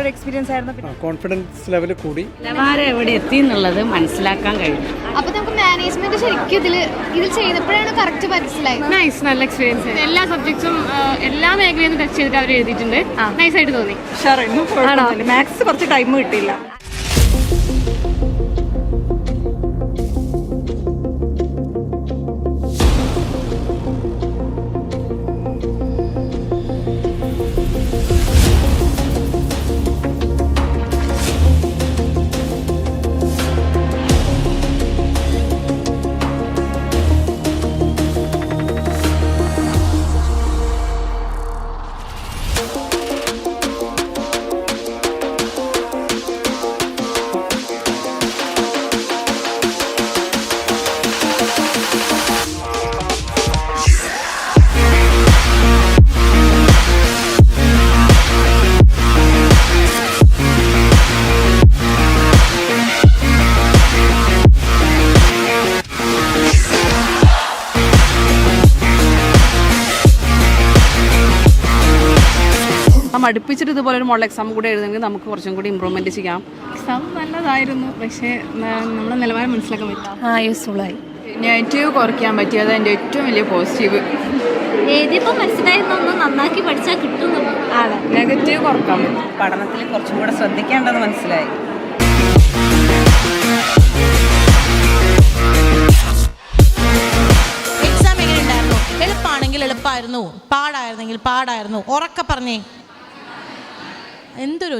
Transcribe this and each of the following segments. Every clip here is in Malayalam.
നല്ലൊരു എക്സ്പീരിയൻസ് ആയിരുന്നു കോൺഫിഡൻസ് ലെവൽ കൂടി. നിലവാരം എവിടെ എത്തി എന്നുള്ളത് മനസ്സിലാക്കാൻ കഴിയും. അപ്പൊ നമുക്ക് മാനേജ്മെന്റ് ശരിക്കും ഇതിൽ ഇതിൽ ചെയ്തപ്പോഴാണ് കറക്റ്റ് മനസ്സിലായത്. നൈസ് നല്ല എക്സ്പീരിയൻസ് എല്ലാ സബ്ജക്ട്സും എല്ലാ മേഖലയും ടച്ച് ചെയ്തിട്ട് അവർ എഴുതിയിട്ടുണ്ട്. നൈസ് ആയിട്ട് തോന്നി. മാത്സ് കുറച്ച് ടൈം കിട്ടിയില്ല. ആ മടുപ്പിച്ചിട്ട് ഇതുപോലെ ഒരു മോഡൽ എക്സാം കൂടെ എഴുതണമെങ്കിൽ നമുക്ക് കുറച്ചും കൂടി ഇമ്പ്രൂവ്മെന്റ് ചെയ്യാം. എക്സാം നല്ലതായിരുന്നു പക്ഷേ നമ്മുടെ നിലവാരം മനസ്സിലാക്കാൻ പറ്റില്ല. ആ യൂസ്ഫുള്ളായി നെഗറ്റീവ് കുറയ്ക്കാൻ പറ്റിയത് എന്റെ ഏറ്റവും വലിയ പോസിറ്റീവ് എഴുതിയപ്പോ മനസ്സിലായിരുന്നൊന്ന് നന്നാക്കി പഠിച്ചാൽ കിട്ടും. അതെ നെഗറ്റീവ് കുറയ്ക്കാൻ പറ്റും. പഠനത്തിൽ കുറച്ചും കൂടെ ശ്രദ്ധിക്കേണ്ടെന്ന് മനസ്സിലായി. എക്സാം എങ്ങനെ ഉണ്ടായിരുന്നു? എളുപ്പമാണെങ്കിൽ എളുപ്പമായിരുന്നു പാടായിരുന്നെങ്കിൽ പാടായിരുന്നു. ഉറക്കെ പറഞ്ഞേ. എന്തൊരു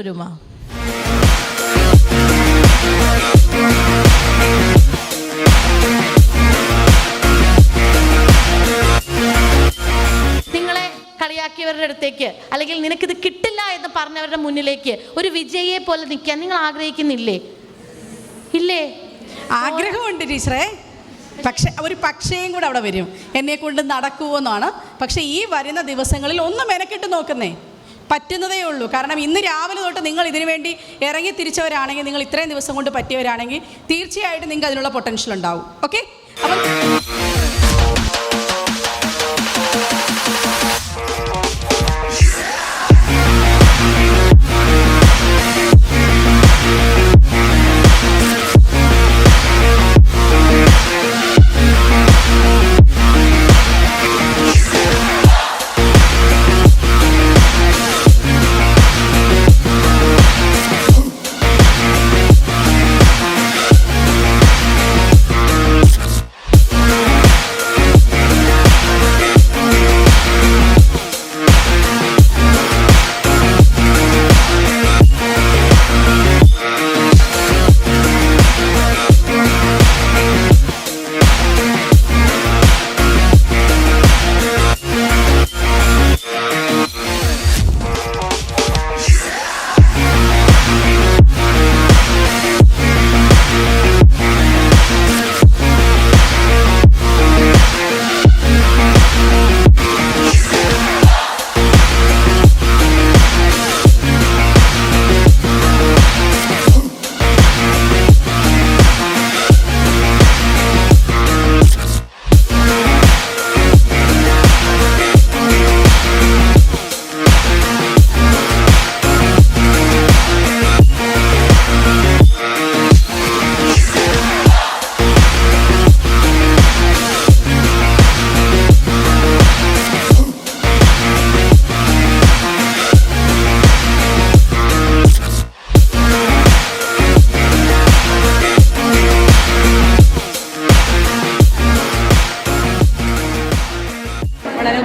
നിങ്ങളെ കളിയാക്കിയവരുടെ അടുത്തേക്ക് അല്ലെങ്കിൽ നിനക്കിത് കിട്ടില്ല എന്ന് പറഞ്ഞവരുടെ മുന്നിലേക്ക് ഒരു വിജയിയെ പോലെ നിൽക്കാൻ നിങ്ങൾ ആഗ്രഹിക്കുന്നില്ലേ? ഇല്ലേ? ആഗ്രഹമുണ്ട് ടീച്ചറെ. പക്ഷെ ഒരു പക്ഷേയും കൂടെ അവിടെ വരും. എന്നെ കൊണ്ട് നടക്കുമോ എന്നാണ്. പക്ഷെ ഈ വരുന്ന ദിവസങ്ങളിൽ ഒന്ന് മെനക്കെട്ട് നോക്കുന്നേ. പറ്റുന്നതേ ഉള്ളൂ. കാരണം ഇന്ന് രാവിലെ തൊട്ട് നിങ്ങൾ ഇതിനു വേണ്ടി ഇറങ്ങി തിരിച്ചവരാണെങ്കിൽ നിങ്ങൾ ഇത്രയും ദിവസം കൊണ്ട് പറ്റിയവരാണെങ്കിൽ തീർച്ചയായിട്ടും നിങ്ങൾക്ക് അതിനുള്ള പൊട്ടൻഷ്യൽ ഉണ്ടാവും. ഓക്കെ അപ്പം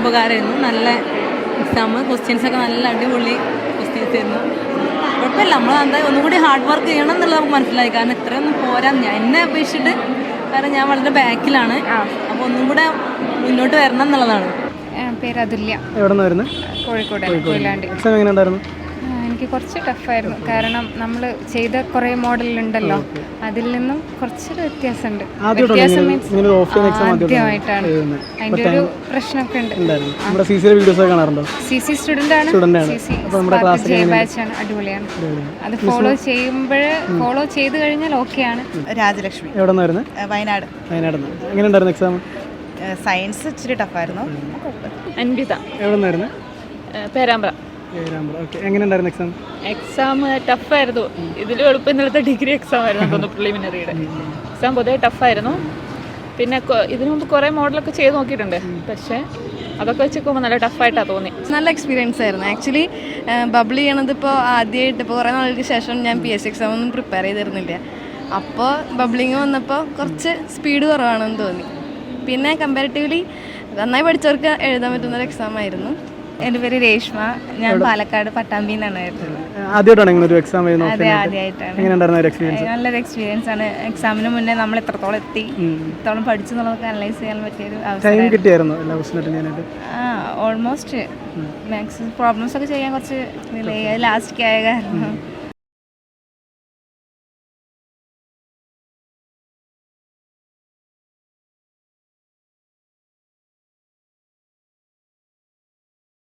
ഉപകാരമായിരുന്നു. നല്ല എക്സാം ക്വസ്റ്റ്യൻസ് ഒക്കെ നല്ല അടിപൊളി ക്വസ്റ്റ്യൻസ് ആയിരുന്നു. കുഴപ്പമില്ല നമ്മൾ എന്താ ഒന്നും കൂടി ഹാർഡ് വർക്ക് ചെയ്യണം എന്നുള്ളത് നമുക്ക് മനസ്സിലായി. കാരണം ഇത്രയൊന്നും പോരാ. ഞാൻ എന്നെ അപേക്ഷിച്ചിട്ട് കാരണം ഞാൻ വളരെ ബാക്കിലാണ് അപ്പോൾ ഒന്നും കൂടെ മുന്നോട്ട് വരണം എന്നുള്ളതാണ്. പേര് അതുല്യ. എവിടെ നിന്ന് വരുന്നത് കോഴിക്കോട്. എക്സാം എങ്ങനെ ഉണ്ടായിരുന്നു? എനിക്ക് കുറച്ച് ടഫായിരുന്നു കാരണം നമ്മൾ ചെയ്ത കുറേ മോഡലുണ്ടല്ലോ അതിൽ നിന്നും കുറച്ചൊരു വ്യത്യാസമുണ്ട്. വ്യത്യാസം മീൻസ് ആദ്യമായിട്ടാണോ? അതിന്റെ ഒരു പ്രശ്നമൊക്കെ ഉണ്ട് സി വീഡിയോസ് കാണാറുണ്ടോ? സി സ്റ്റുഡന്റ് ആണ്. Student ആണ്. സി സി അപ്പോൾ നമ്മുടെ class ഒക്കെ ജെ എങ്ങനെയാണ്? ബാച്ച് ആണ്. അടിപൊളിയാണ്. അത് ഫോളോ ചെയ്യുമ്പോൾ ഫോളോ ചെയ്ത് കഴിഞ്ഞാൽ ഓക്കെയാണ് രാജലക്ഷ്മി. എവിടെ വയനാട്. വയനാട് നിന്ന്. എങ്ങനെ ഉണ്ടായിരുന്നു എക്സാം സയൻസ് ഇച്ചിരി ടഫായിരുന്നു അൻവിത. എവിടെ നിന്നായിരുന്നു പേരാമ്പ്ര. ഓക്കെ എങ്ങനെയുണ്ടായിരുന്നു എക്സാം എക്സാം ടഫായിരുന്നു ഇതിൽ എളുപ്പം ഇന്നലത്തെ ഡിഗ്രി എക്സാം ആയിരുന്നു തോന്നുന്നു പ്രിലിമിനറിയുടെ എക്സാം പൊതുവെ ടഫായിരുന്നു പിന്നെ ഇതിനു മുമ്പ് കുറേ മോഡലൊക്കെ ചെയ്ത് നോക്കിയിട്ടുണ്ട്. പക്ഷേ അതൊക്കെ വെച്ച് നോക്കുമ്പോൾ നല്ല ടഫായിട്ടാണ് തോന്നി. നല്ല എക്സ്പീരിയൻസ് ആയിരുന്നു. ആക്ച്വലി ബബിൾ ചെയ്യണത് ഇപ്പോൾ ആദ്യമായിട്ട് ഇപ്പോൾ കുറേ നാളുകൾക്ക് ശേഷം ഞാൻ പി എസ് സി എക്സാം ഒന്നും പ്രിപ്പയർ ചെയ്തിരുന്നില്ല. അപ്പോൾ ബബിളിങ് വന്നപ്പോൾ കുറച്ച് സ്പീഡ് കുറവാണെന്ന് തോന്നി. പിന്നെ കമ്പാരിറ്റീവ്ലി നന്നായി പഠിച്ചവർക്ക് എഴുതാൻ പറ്റുന്നൊരു എക്സാം ആയിരുന്നു. എന്റെ പേര് രേഷ്മ. ഞാൻ പാലക്കാട് പട്ടാമ്പി നിന്നാണ് ആദ്യമായിട്ടാണ് ഒരു എക്സാം അതെ ആദ്യമായിട്ടാണ്. ഒരു നല്ലൊരു എക്സ്പീരിയൻസ് ആണ്. എക്സാമിന് മുന്നേ നമ്മൾ എത്രത്തോളം എത്തി എത്രത്തോളം പഠിച്ചു എന്നുള്ളതൊക്കെ അനലൈസ് ചെയ്യാൻ പറ്റിയൊരു ടൈം അവസരം കിട്ടിയായിരുന്നു എല്ലാ ആ ഓൾമോസ്റ്റ് മാക്സിമം പ്രോബ്ലംസ് ഒക്കെ ചെയ്യാൻ കുറച്ച് ലാസ്റ്റ് ആയ കാരണം.